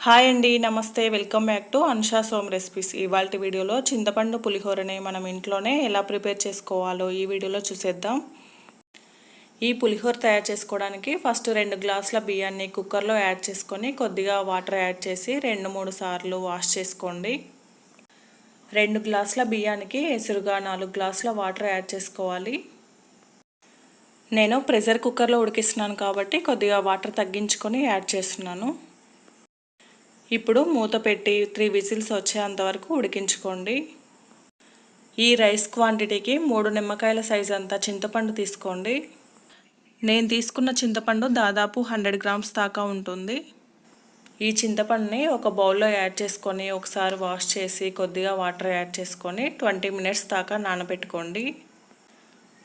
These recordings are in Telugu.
హాయ్ అండి నమస్తే welcome back to Ansha Som recipes. ఇవాళ వీడియోలో చింతపండు పులిహోరని మనం ఇంట్లోనే ఎలా ప్రిపేర్ చేసుకోవాలో ఈ వీడియోలో చూసేద్దాం. ఈ పులిహోర తయారు చేసుకోవడానికి ఫస్ట్ రెండు గ్లాసుల బియ్యాన్ని కుక్కర్లో యాడ్ చేసుకొని కొద్దిగా వాటర్ యాడ్ చేసి రెండు మూడు సార్లు వాష్ చేసుకోండి. రెండు గ్లాసుల బియ్యానికి ఎసురుగా నాలుగు గ్లాసుల వాటర్ యాడ్ చేసుకోవాలి. నేను ప్రెషర్ కుక్కర్లో ఉడికిస్తున్నాను కాబట్టి కొద్దిగా వాటర్ తగ్గించుకొని యాడ్ చేస్తున్నాను. ఇప్పుడు మూత పెట్టి త్రీ విజిల్స్ వచ్చేంత వరకు ఉడికించుకోండి. ఈ రైస్ క్వాంటిటీకి మూడు నిమ్మకాయల సైజ్ అంతా చింతపండు తీసుకోండి. నేను తీసుకున్న చింతపండు దాదాపు హండ్రెడ్ గ్రామ్స్ దాకా ఉంటుంది. ఈ చింతపండుని ఒక బౌల్లో యాడ్ చేసుకొని ఒకసారి వాష్ చేసి కొద్దిగా వాటర్ యాడ్ చేసుకొని ట్వంటీ మినిట్స్ దాకా నానబెట్టుకోండి.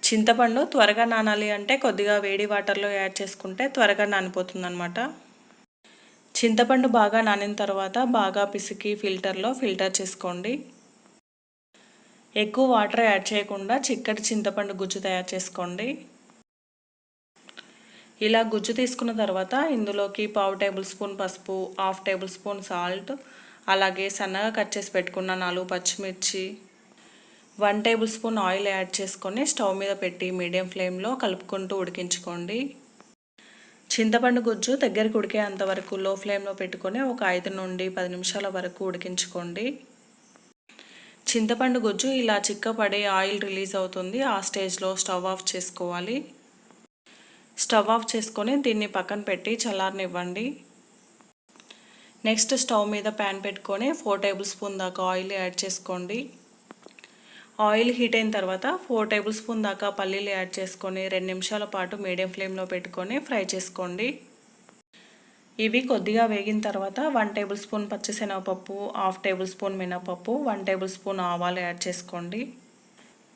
చింతపండు త్వరగా నానాలి అంటే కొద్దిగా వేడి వాటర్లో యాడ్ చేసుకుంటే త్వరగా నానిపోతుంది అనమాట చింతపండు బాగా నానిన తర్వాత బాగా పిసికి ఫిల్టర్లో ఫిల్టర్ చేసుకోండి. ఎక్కువ వాటర్ యాడ్ చేయకుండా చిక్కటి చింతపండు గుజ్జు తయారు చేసుకోండి. ఇలా గుజ్జు తీసుకున్న తర్వాత ఇందులోకి పావు టేబుల్ స్పూన్ పసుపు హాఫ్ టేబుల్ స్పూన్ సాల్ట్ అలాగే సన్నగా కట్ చేసి పెట్టుకున్న నాలుగు పచ్చిమిర్చి one tablespoon oil add చేసుకొని స్టవ్ మీద పెట్టి మీడియం ఫ్లేమ్లో కలుపుకుంటూ ఉడికించుకోండి. చింతపండు గుజ్జు దగ్గరికి ఉడికేంత వరకు లో ఫ్లేమ్లో పెట్టుకొని ఒక ఐదు నుండి పది నిమిషాల వరకు ఉడికించుకోండి. చింతపండు గుజ్జు ఇలా చిక్కపడి ఆయిల్ రిలీజ్ అవుతుంది. ఆ స్టేజ్లో స్టవ్ ఆఫ్ చేసుకోవాలి. స్టవ్ ఆఫ్ చేసుకొని దీన్ని పక్కన పెట్టి చల్లారనివ్వండి. నెక్స్ట్ స్టవ్ మీద ప్యాన్ పెట్టుకొని ఫోర్ టేబుల్ స్పూన్ దాకా ఆయిల్ యాడ్ చేసుకోండి. ఆయిల్ హీట్ అయిన తర్వాత ఫోర్ టేబుల్ స్పూన్ దాకా పల్లీలు యాడ్ చేసుకొని రెండు నిమిషాల పాటు మీడియం ఫ్లేమ్లో పెట్టుకొని ఫ్రై చేసుకోండి. ఇవి కొద్దిగా వేగిన తర్వాత వన్ టేబుల్ స్పూన్ పచ్చిశనగపప్పు హాఫ్ టేబుల్ స్పూన్ మినపప్పు వన్ టేబుల్ స్పూన్ ఆవాలు యాడ్ చేసుకోండి.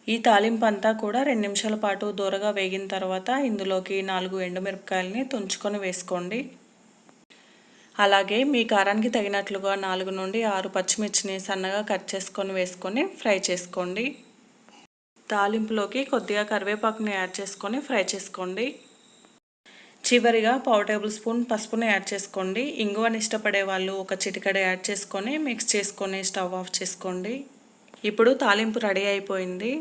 ఈ తాలింపు అంతా కూడా రెండు నిమిషాల పాటు దూరగా వేగిన తర్వాత ఇందులోకి నాలుగు ఎండుమిరపకాయలని తుంచుకొని వేసుకోండి. అలాగే మీ కారానికి తగినట్లుగా నాలుగు నుండి ఆరు పచ్చిమిర్చిని సన్నగా కట్ చేసుకొని వేసుకొని ఫ్రై చేసుకోండి. తాలింపులోకి కొద్దిగా కరివేపాకుని యాడ్ చేసుకొని ఫ్రై చేసుకోండి. చివరిగా పావు టేబుల్ స్పూన్ పసుపుని యాడ్ చేసుకోండి. ఇంగువని ఇష్టపడే వాళ్ళు ఒక చిటికడ యాడ్ చేసుకొని మిక్స్ చేసుకొని స్టవ్ ఆఫ్ చేసుకోండి. ఇప్పుడు తాలింపు రెడీ అయిపోయింది.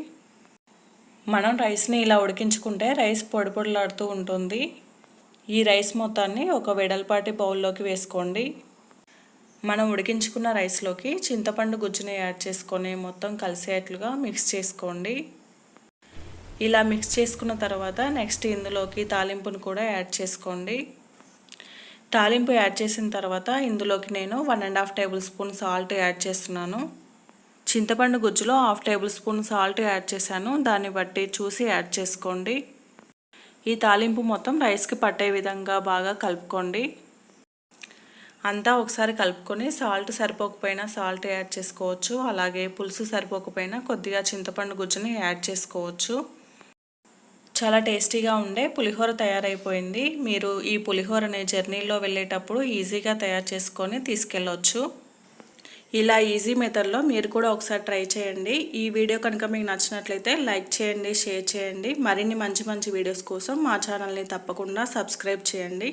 మనం రైస్ని ఇలా ఉడికించుకుంటే రైస్ పొడి పొడిలాడుతూ ఉంటుంది. ఈ రైస్ మొత్తాన్ని ఒక వెడల్పాటి బౌల్లోకి వేసుకోండి. మనం ఉడికించుకున్న రైస్లోకి చింతపండు గుజ్జుని యాడ్ చేసుకొని మొత్తం కలిసేట్లుగా మిక్స్ చేసుకోండి. ఇలా మిక్స్ చేసుకున్న తర్వాత నెక్స్ట్ ఇందులోకి తాలింపును కూడా యాడ్ చేసుకోండి. తాలింపు యాడ్ చేసిన తర్వాత ఇందులోకి నేను one and half tablespoon salt add చేస్తున్నాను. చింతపండు గుజ్జులో half tablespoon salt add చేశాను. దాన్ని బట్టి చూసి యాడ్ చేసుకోండి. ఈ తాలింపు మొత్తం రైస్కి పట్టే విధంగా బాగా కలుపుకోండి. అంతా ఒకసారి కలుపుకొని సాల్ట్ సరిపోకపోయినా సాల్ట్ యాడ్ చేసుకోవచ్చు. అలాగే పులుసు సరిపోకపోయినా కొద్దిగా చింతపండు గుజ్జుని యాడ్ చేసుకోవచ్చు. చాలా టేస్టీగా ఉండే పులిహోర తయారైపోయింది. మీరు ఈ పులిహోరని జర్నీలో వెళ్ళేటప్పుడు ఈజీగా తయారు చేసుకొని తీసుకెళ్ళవచ్చు ఇలా ఈజీ మెథడ్లో మీరు కూడా ఒకసారి ట్రై చేయండి. ఈ వీడియో కనుక మీకు నచ్చినట్లయితే లైక్ చేయండి షేర్ చేయండి. మరిన్ని మంచి మంచి వీడియోస్ కోసం మా ఛానల్ని తప్పకుండా సబ్స్క్రైబ్ చేయండి.